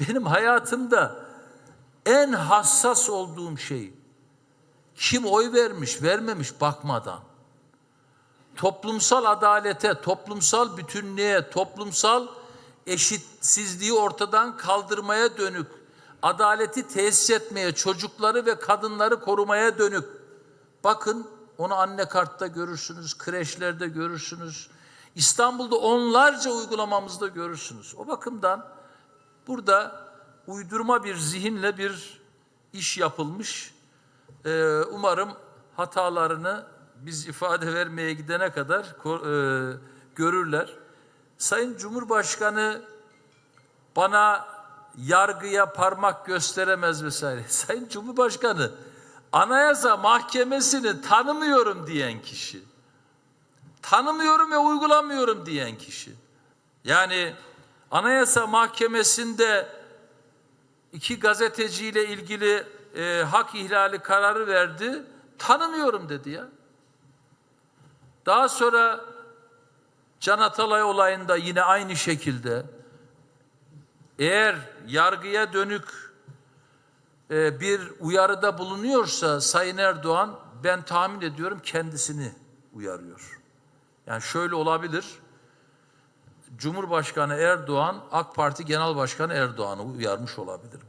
benim hayatımda en hassas olduğum şey kim oy vermiş, vermemiş bakmadan toplumsal adalete, toplumsal bütünlüğe, toplumsal eşitsizliği ortadan kaldırmaya dönük, adaleti tesis etmeye, çocukları ve kadınları korumaya dönük. Bakın onu anne kartta görürsünüz, kreşlerde görürsünüz. İstanbul'da onlarca uygulamamızda görürsünüz. O bakımdan burada uydurma bir zihinle bir iş yapılmış. Ee, umarım hatalarını biz ifade vermeye gidene kadar e, görürler. Sayın Cumhurbaşkanı bana yargıya parmak gösteremez vesaire. Sayın Cumhurbaşkanı Anayasa Mahkemesi'ni tanımıyorum diyen kişi. Tanımıyorum ve uygulamıyorum diyen kişi. Yani Anayasa Mahkemesi'nde iki gazeteciyle ilgili e, hak ihlali kararı verdi. Tanımıyorum dedi ya. Daha sonra Can Atalay olayında yine aynı şekilde eğer yargıya dönük e, bir uyarıda bulunuyorsa Sayın Erdoğan ben tahmin ediyorum kendisini uyarıyor. Yani şöyle olabilir. Cumhurbaşkanı Erdoğan AK Parti Genel Başkanı Erdoğan'ı uyarmış olabilir